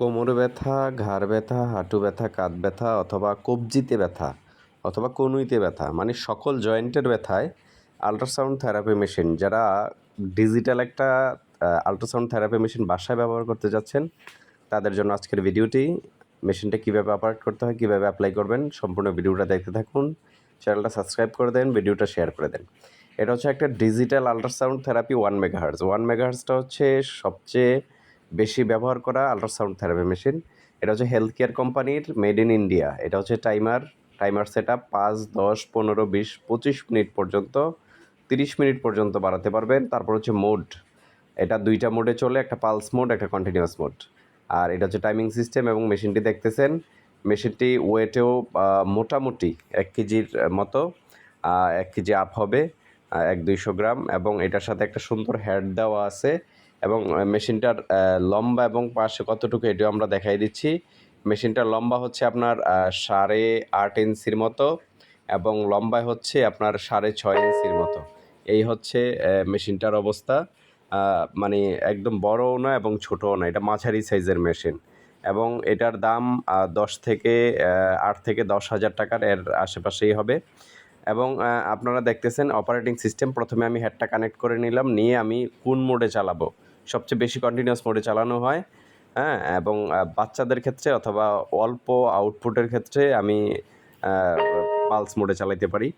কোমর ব্যথা, ঘাড় ব্যথা, হাঁটু ব্যথা, কাঁধ ব্যথা অথবা কবজিতে ব্যথা অথবা কনুইতে ব্যথা মানে সকল জয়েন্টের ব্যথায় আল্ট্রাসাউন্ড থেরাপি মেশিন। যারা ডিজিটাল একটা আল্ট্রাসাউন্ড থেরাপি মেশিন বাসায় ব্যবহার করতে যাচ্ছেন, তাদের জন্য আজকের ভিডিওটি। মেশিনটা কীভাবে অপারেট করতে হয়, কীভাবে অ্যাপ্লাই করবেন, সম্পূর্ণ ভিডিওটা দেখতে থাকুন, চ্যানেলটা সাবস্ক্রাইব করে দেন, ভিডিওটা শেয়ার করে দেন। এটা হচ্ছে একটা digital ultrasound therapy one megahertz one মেগাহার্সটা হচ্ছে সবচেয়ে বেশি ব্যবহার করা আল্ট্রাসাউন্ড থেরাপি মেশিন এটা হচ্ছে হেলথ কেয়ার কোম্পানির মেড ইন ইন্ডিয়া এটা হচ্ছে টাইমার টাইমার সেট আপ পাঁচ, দশ, পনেরো, বিশ, পঁচিশ মিনিট পর্যন্ত, তিরিশ মিনিট পর্যন্ত বাড়াতে পারবেন। তারপর হচ্ছে মোড এটা দুইটা মোডে চলে, একটা পালস মোড একটা কন্টিনিউয়াস মোড আর এটা হচ্ছে টাইমিং সিস্টেম এবং মেশিনটি দেখতেছেন। মেশিনটি ওয়েটেও মোটামুটি এক কেজির মতো এক কেজি আপ হবে এক দুইশো গ্রাম। এবং এটার সাথে একটা সুন্দর হেড দেওয়া আছে। এবং মেশিনটার লম্বা এবং পাশে কতটুকু এটিও আমরা দেখাই দিচ্ছি। মেশিনটার লম্বা হচ্ছে আপনার সাড়ে আট ইঞ্চির মতো এবং লম্বায় হচ্ছে আপনার সাড়ে ছয় ইঞ্চির মতো। এই হচ্ছে মেশিনটার অবস্থা। মানে একদম বড়ও না এবং ছোটও না, এটা মাঝারি সাইজের মেশিন। এবং এটার দাম দশ থেকে আট থেকে দশ হাজার টাকার এর আশেপাশেই হবে। এবং আপনারা দেখতেছেন অপারেটিং সিস্টেম, প্রথমে আমি হেডটা কানেক্ট করে নিলাম, নিয়ে আমি কোন মোডে চালাবো। সবচেয়ে বেশি কন্টিনিউয়াস মোডে চালানো হয় হ্যাঁ? এবং বাচ্চাদের ক্ষেত্রে অথবা অল্প আউটপুটের ক্ষেত্রে আমি পালস মোডে চালাইতে পারি।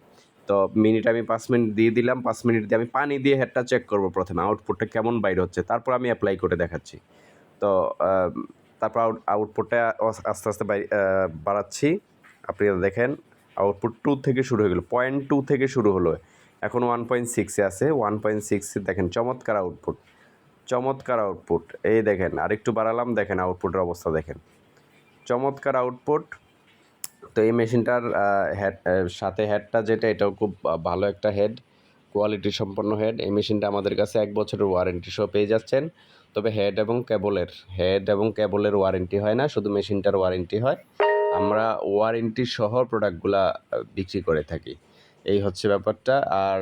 তো মিনিট আমি পাঁচ মিনিট দিয়ে দিলাম, পাঁচ মিনিট দিয়ে আমি পানি দিয়ে হেডটা চেক করব প্রথমে আউটপুটটা কেমন বাইর হচ্ছে। তারপর আমি অ্যাপ্লাই করে দেখাচ্ছি। তো তারপর আউট আউটপুটটা আস্তে আস্তে বাড়াচ্ছি। আপনি দেখেন আউটপুট টু থেকে শুরু হয়ে গেলো পয়েন্ট টু থেকে শুরু হলো। এখন ওয়ান পয়েন্ট সিক্সে আছে ওয়ান পয়েন্ট সিক্সে দেখেন চমৎকার আউটপুট চমৎকার আউটপুট এই দেখেন, আরেকটু বাড়ালাম, দেখেন আউটপুটের অবস্থা দেখেন। চমৎকার আউটপুট তো এই মেশিনটার হেড সাথে হেডটা যেটা, এটাও খুব ভালো একটা হেড কোয়ালিটি সম্পন্ন হেড এই মেশিনটা আমাদের কাছে এক বছরের ওয়ারেন্টি সহ পেয়ে যাচ্ছেন। তবে হেড এবং কেবলের হেড এবং কেবলের ওয়ারেন্টি হয় না, শুধু মেশিনটার ওয়ারেন্টি হয়। আমরা ওয়ারেন্টি সহ প্রোডাক্টগুলা বিক্রি করে থাকি। এই হচ্ছে ব্যাপারটা। আর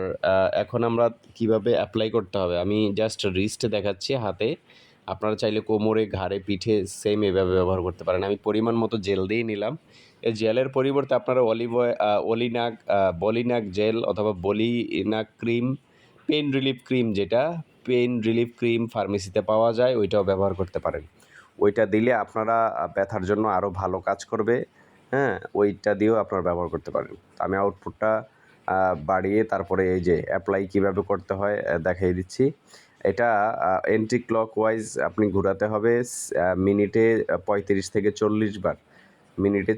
এখন আমরা কীভাবে অ্যাপ্লাই করতে হবে? আমি জাস্ট রিস্টে দেখাচ্ছি হাতে। আপনারা চাইলে কোমরে, ঘাড়ে, পিঠে সেম এভাবে ব্যবহার করতে পারেন। আমি পরিমাণ মতো জেল দিয়ে নিলাম। এই জেলের পরিবর্তে আপনারা অলিভ অলিনাক বলিনাক জেল অথবা বলিনাক ক্রিম পেন রিলিফ ক্রিম যেটা পেন রিলিফ ক্রিম ফার্মেসিতে পাওয়া যায়, ওইটাও ব্যবহার করতে পারেন। ওইটা দিলে আপনারা ব্যথার জন্য আরও ভালো কাজ করবে। হ্যাঁ ওইটা দিয়েও আপনারা ব্যবহার করতে পারেন। আমি আউটপুটটা বাড়িয়ে তারপরে এই যে অ্যাপ্লাই কীভাবে করতে হয় দেখিয়ে দিচ্ছি। এটা এন্টি ক্লক ওয়াইজ আপনি ঘোরাতে হবে মিনিটে পঁয়ত্রিশ থেকে চল্লিশ বার। মিনিটে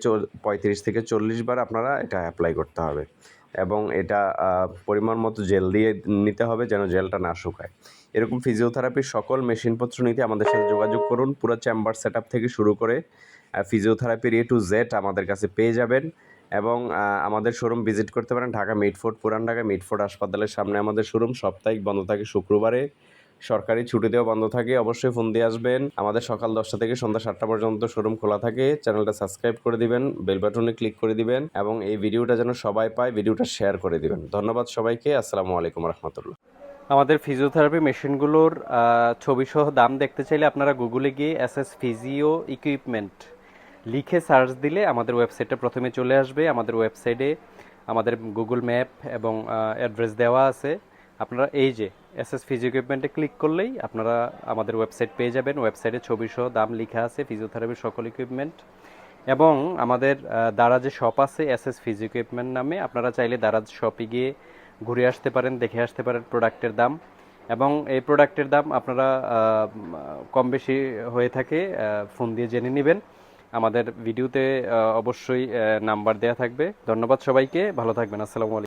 পঁয়ত্রিশ থেকে চল্লিশ বার আপনারা এটা অ্যাপ্লাই করতে হবে। এবং এটা পরিমাণ মতো জেল দিয়ে নিতে হবে যেন জেলটা না শুকায়। এরকম ফিজিওথেরাপির সকল মেশিনপত্র নিতে আমাদের সাথে যোগাযোগ করুন। পুরো চেম্বার সেট থেকে শুরু করে ফিজিওথেরাপির এ টু জেড আমাদের কাছে পেয়ে যাবেন। এবং আমাদের শোরুম ভিজিট করতে পারেন ঢাকা মিটফোর্ড পুরান ঢাকা মিটফোর্ড হাসপাতালের সামনে আমাদের শোরুম। সাপ্তাহিক বন্ধ থাকে শুক্রবারে। সরকারি ছুটিতেও বন্ধ থাকে, অবশ্যই ফোন দিয়ে আসবেন। আমাদের সকাল দশটা থেকে সন্ধ্যা সাতটা পর্যন্ত শোরুম খোলা থাকে। চ্যানেলটা সাবস্ক্রাইব করে দিবেন, বেল বাটনে ক্লিক করে দিবেন এবং এই ভিডিওটা যেন সবাই পায়, ভিডিওটা শেয়ার করে দিবেন। ধন্যবাদ সবাইকে, আসসালামু আলাইকুম রহমতুল্লাহ। আমাদের ফিজিওথেরাপি মেশিনগুলোর ছবিসহ দাম দেখতে চাইলে আপনারা গুগলে গিয়ে এস এস ফিজিও ইকুইপমেন্ট লিখে সার্চ দিলে আমাদের ওয়েবসাইটটা প্রথমে চলে আসবে। আমাদের ওয়েবসাইটে আমাদের গুগল ম্যাপ এবং অ্যাড্রেস দেওয়া আছে। আপনারা এই যে এস এস ফিজিও ইকুইপমেন্টে ক্লিক করলেই আপনারা আমাদের ওয়েবসাইট পেয়ে যাবেন। ওয়েবসাইটে ছবিসহ দাম লেখা আছে ফিজিওথেরাপির সকল ইকুইপমেন্ট এবং আমাদের আহ, দারাজে শপ আছে এস এস ফিজি ইকুইপমেন্ট নামে। আপনারা চাইলে দারাজ শপে গিয়ে ঘুরে আসতে পারেন দেখে আসতে পারেন প্রোডাক্টের দাম। এবং এই প্রোডাক্টের দাম আপনারা কম বেশি হয়ে থাকে ফোন দিয়ে জেনে নেবেন। আমাদের ভিডিওতে অবশ্যই নাম্বার দেয়া থাকবে। ধন্যবাদ সবাইকে। ভালো থাকবেন। আসসালামু আলাইকুম।